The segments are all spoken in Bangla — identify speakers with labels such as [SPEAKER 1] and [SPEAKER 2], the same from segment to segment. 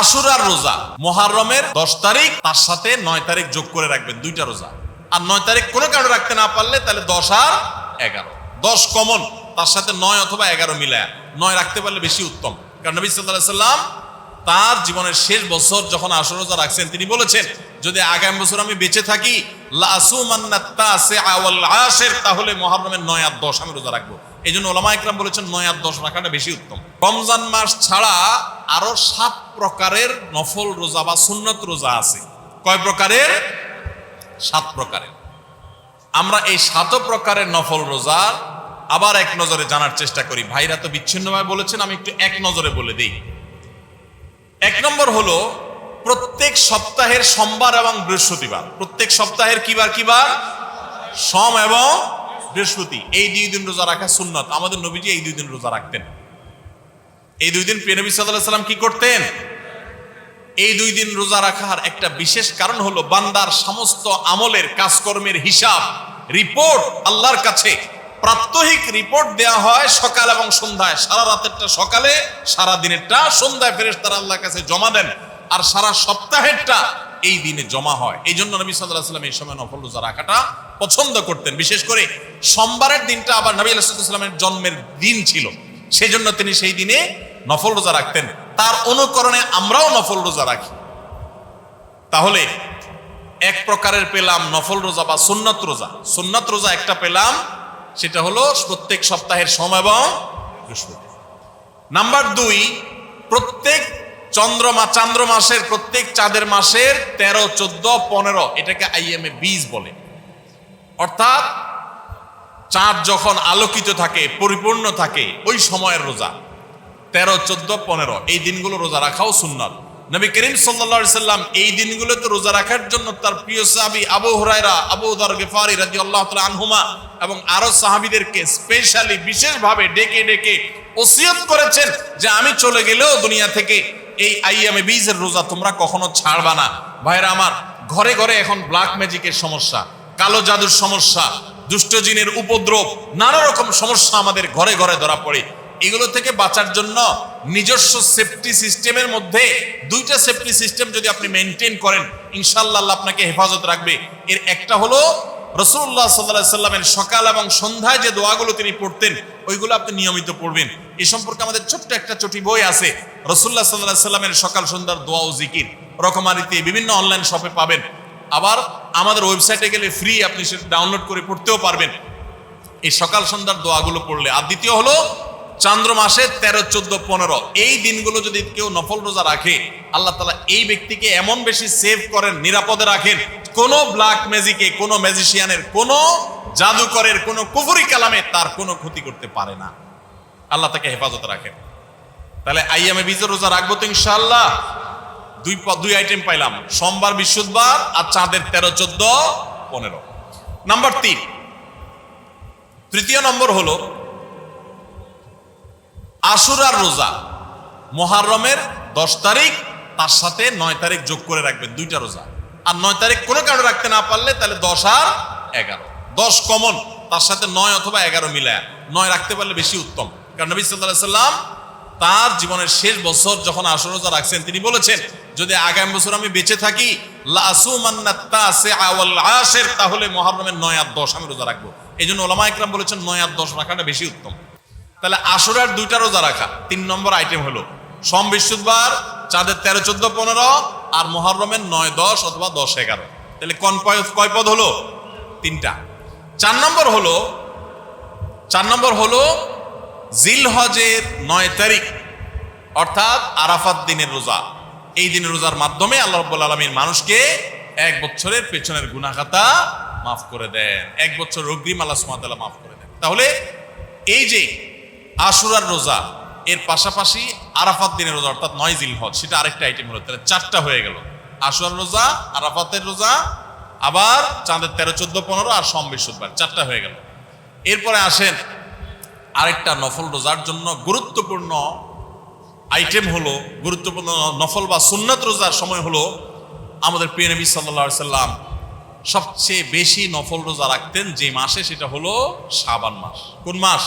[SPEAKER 1] আশুরার রোজা। মোহাররমের দশ তারিখ, তার সাথে নয় তারিখ যোগ করে রাখবেন, দুইটা রোজা। আর নয় তারিখ কোনো কারণে রাখতে না পারলে তাহলে দশ আর এগারো। দশ কমন, তার সাথে নয় অথবা এগারো মিলায়। নয় রাখতে পারলে বেশি উত্তম। কারণ নবী সাল্লাম তার জীবনের শেষ বছর যখন আসর রোজা রাখছেন, তিনি বলেছেন, যদি আগামী বছর আমি বেঁচে থাকি তাহলে মহারমের নয় আর দশ আমি রোজা রাখব। এই জন্য ওলামা ইকরাম বলেছেন, নয় আর দশ রাখাটা বেশি উত্তম। রমজান মাস ছাড়া আরও সাত প্রকারের নফল রোজা বা সুন্নত রোজা আছে। কয় প্রকারের? সাত প্রকারের। আমরা এই সাত প্রকারের নফল রোজা আবার এক নজরে জানার চেষ্টা করি। ভাইরা তো বিচ্ছিন্নভাবে বলেছেন, আমি একটু এক নজরে বলে দিই। এক নম্বর হলো, প্রত্যেক সপ্তাহের সোমবার এবং বৃহস্পতিবার। প্রত্যেক সপ্তাহের কিবার কিবার? সোম এবং বৃহস্পতি। এই দুই দিন রোজা রাখা সুন্নত। আমাদের নবীজি এই দুই দিন রোজা রাখতেন। এই দুই দিন প্রিয় নবী সাল্লাম কি করতেন? এই দুই দিন রোজা রাখার একটা বিশেষ কারণ হলো বান্দার সমস্ত আমলের কাজকর্মের হিসাব, রিপোর্ট আল্লাহর কাছে। প্রাত্যহিক রিপোর্ট দেয়া হয় সকাল এবং সন্ধ্যায়। সারা রাতেরটা সকালে, সারা দিনেরটা সন্ধ্যায় ফেরেস তারা আল্লাহর কাছে জমা দেন। আর সারা সপ্তাহেরটা এই দিনে জমা হয়। এই জন্য নবী সাল্লাহ সাল্লাম এই সময় নফল রোজা রাখাটা পছন্দ করতেন। বিশেষ করে সোমবারের দিনটা আবার নবী আলাইসাল্লামের জন্মের দিন ছিল। সেই জন্য তিনি সেই দিনে নফল রোজা রাখতেন। তার অনুকরণে আমরাও নফল রোজা রাখি। তাহলে এক প্রকারের পেলাম নফল রোজা বা সুন্নত রোজা। সুন্নত রোজা একটা পেলাম, সেটা হলো প্রত্যেক সপ্তাহের সময় এবং নাম্বার দুই, প্রত্যেক চন্দ্রমা, চান্দ্র মাসের প্রত্যেক চাঁদের মাসের তেরো, চোদ্দ, পনেরো, এটাকে আইএমএ বীজ বলে। অর্থাৎ চাঁদ যখন আলোকিত থাকে, পরিপূর্ণ থাকে, ওই সময়ের রোজা। তেরো, চোদ্দ, পনেরো, এই দিনগুলো রোজা রাখাও সুন্নত। নবী করিম সাল্লা সাল্লাম এই দিনগুলোতে রোজা রাখার জন্য তার প্রিয় সাহাবি আবু হুরাইরা আবু দর গেফারি রাজি আল্লাহ আনহুমা এবং আরও সাহাবিদেরকে স্পেশালি বিশেষভাবে ডেকে ডেকে ওসিয়ত করেছেন যে আমি চলে গেলেও দুনিয়া থেকে এই আইয়ামে বীজের রোজা তোমরা কখনো ছাড়বা না। ভাইরা আমার, ঘরে ঘরে এখন ব্ল্যাক ম্যাজিকের সমস্যা, কালো জাদুর সমস্যা দুষ্টজিনের উপদ্রব নানা রকম সমস্যা আমাদের ঘরে ঘরে ধরা পড়ে। এগুলো থেকে বাঁচার জন্য নিজস্ব সেফটি সিস্টেমের মধ্যে দুইটা সেফটি সিস্টেম যদি আপনি মেনটেন করেন ইনশাল্লাহ আপনাকে হেফাজত রাখবে। এর একটা হলো রসুল্লাহ সাল্লাহ সাল্লামের সকাল এবং সন্ধ্যায় যে দোয়াগুলো তিনি পড়তেন, ওইগুলো আপনি নিয়মিত পড়বেন। এ সম্পর্কে আমাদের ছোট্ট একটা চটি বই আছে, রসুল্লাহ সাল্লাহ সাল্লামের সকাল সন্ধ্যার দোয়া ও জিকির। রকমারিতে বিভিন্ন অনলাইন শপে পাবেন। আবার আমাদের ওয়েবসাইটে গেলে ফ্রি আপনি সেটা ডাউনলোড করে পড়তেও পারবেন। এই সকাল সন্ধ্যার দোয়াগুলো পড়লে। আর দ্বিতীয় হলো, চান্দ্র মাসের তেরো, চোদ্দ, পনেরো। এই দিনগুলো যদি কেউ নফল রোজা রাখে, আল্লাহ তালা এই ব্যক্তিকে এমন বেশি সেভ করেন, নিরাপদে রাখেন। কোনো ব্ল্যাক ম্যাজিকে কোনো ম্যাজিশিয়ানের কোন জাদুকরের, কোনো কুফুরি কালামে তার কোনো ক্ষতি করতে পারে না। আল্লাহ তাকে হেফাজত রাখেন। তাহলে আইয়ামে বীজের রোজা রাখব তো ইনশাআল্লাহ। দুই দুই আইটেম পাইলাম। সোমবার, বৃহস্পতিবার আর চাঁদের তেরো, চোদ্দ, পনেরো। নাম্বার তিন। তৃতীয় নম্বর হলো, আশুরার রোজা মোহাররমের দশ তারিখ, তার সাথে নয় তারিখ যোগ করে রাখবেন, দুইটা রোজা। আর নয় তারিখ কোনো কারণে রাখতে না পারলে তাহলে দশ আর এগারো। দশ কমন তার সাথে নয় অথবা এগারো মিলায়। নয় রাখতে পারলে বেশি উত্তম। কারণ নবী সাল্লাহ সাল্লাম তার জীবনের শেষ বছর যখন আসর রোজা রাখছেন, তিনি বলেছেন, যদি আগামী বছর আমি বেঁচে থাকি তাহলে মহারমের নয় আর দশ আমি রোজা রাখব। এই জন্য ওলামা ইকরাম বলেছেন, নয় আর দশ রাখাটা বেশি উত্তম। তাহলে আসরের দুইটা রোজা রাখা, তিন নম্বর আইটেম হলো, সোম, বৃহস্পতিবার, চাঁদের তেরো, চোদ্দ, পনেরো, আর মহরমের নয়, দশ অথবা দশ, এগারো। তাহলে কন কয় পদ হলো? তিনটা। চার নম্বর হলো, চার নম্বর হলো জিল হজের নয় তারিখ, অর্থাৎ আরাফাত দিনের রোজা। এই দিনের রোজার মাধ্যমে আল্লাহ রব্বুল আলমীর মানুষকে এক বছরের পেছনের গুনাখাতা মাফ করে দেন, এক বছর অগ্রিম আল্লাহ সুমাতাল্লাহ মাফ করে দেন। তাহলে এই যে আশুরার রোজা, এর পাশাপাশি আরাফাত দিনের রোজা, অর্থাৎ নয় জিল হজ সেটা আরেকটা আইটেম হলো, তাহলে চারটা হয়ে গেল। আশুরার রোজা, আরাফাতের রোজা, আবার চাঁদের তেরো, চোদ্দ, পনেরো আর সোম বৃহস্পতিবার, চারটা হয়ে গেল। এরপরে আসেন আরেকটা নফল রোজার জন্য গুরুত্বপূর্ণ আইটেম হলো, গুরুত্বপূর্ণ নফল বা সুন্নত রোজার সময় হলো আমাদের প্রিয় নবী সাল্লা সাল্লাম সবচেয়ে বেশি নফল রোজা রাখতেন যে মাসে, সেটা হলো শাবান মাস। কোন মাস?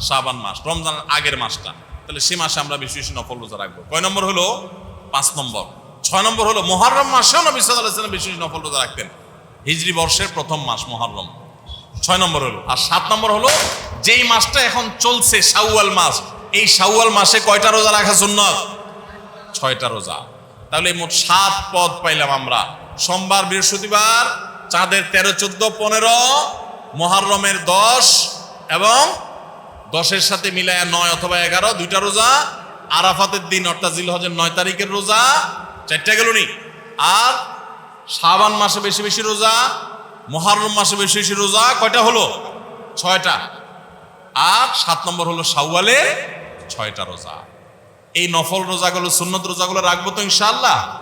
[SPEAKER 1] শাবান মাস, রমজানের আগের মাসটা। তাহলে সে মাসে আমরা বেশি বেশি নফল রোজা রাখব। কয় নম্বর হলো? পাঁচ নম্বর। ছয় নম্বর হলো মহরম মাসেও নবী সাল্লাহ সাল্লাম বেশি বেশি নফল রোজা রাখতেন। হিজরি বর্ষের প্রথম মাস মহরম ছয় নম্বর হলো। আর সাত নম্বর হলো, যেই মাসটা এখন চলছে শাওয়াল মাস, এই শাওয়াল মাসে কয়টা রোজা রাখা সুন্নত? ছয়টা রোজা। তাহলে মোট সাত পদ পাইলাম আমরা। সোমবার, বৃহস্পতিবার, চাঁদের তেরো, চোদ্দ, পনেরো, মহারমের দশ এবং দশের সাথে মিলায় নয় অথবা এগারো, দুইটা রোজা। আরাফাতের দিন, অর্থাৎ জিলহজের নয় তারিখের রোজা। চারটা গেল নি? আর শাবান মাসে বেশি বেশি রোজা মহারম মাসে বেশি রোজা কয়টা হলো? ছয়টা। আর সাত নম্বর হলো শাওয়ালে ছয়টা রোজা। এই নফল রোজাগুলো, সুন্নত রোজাগুলো রাখব তো ইনশাআল্লাহ?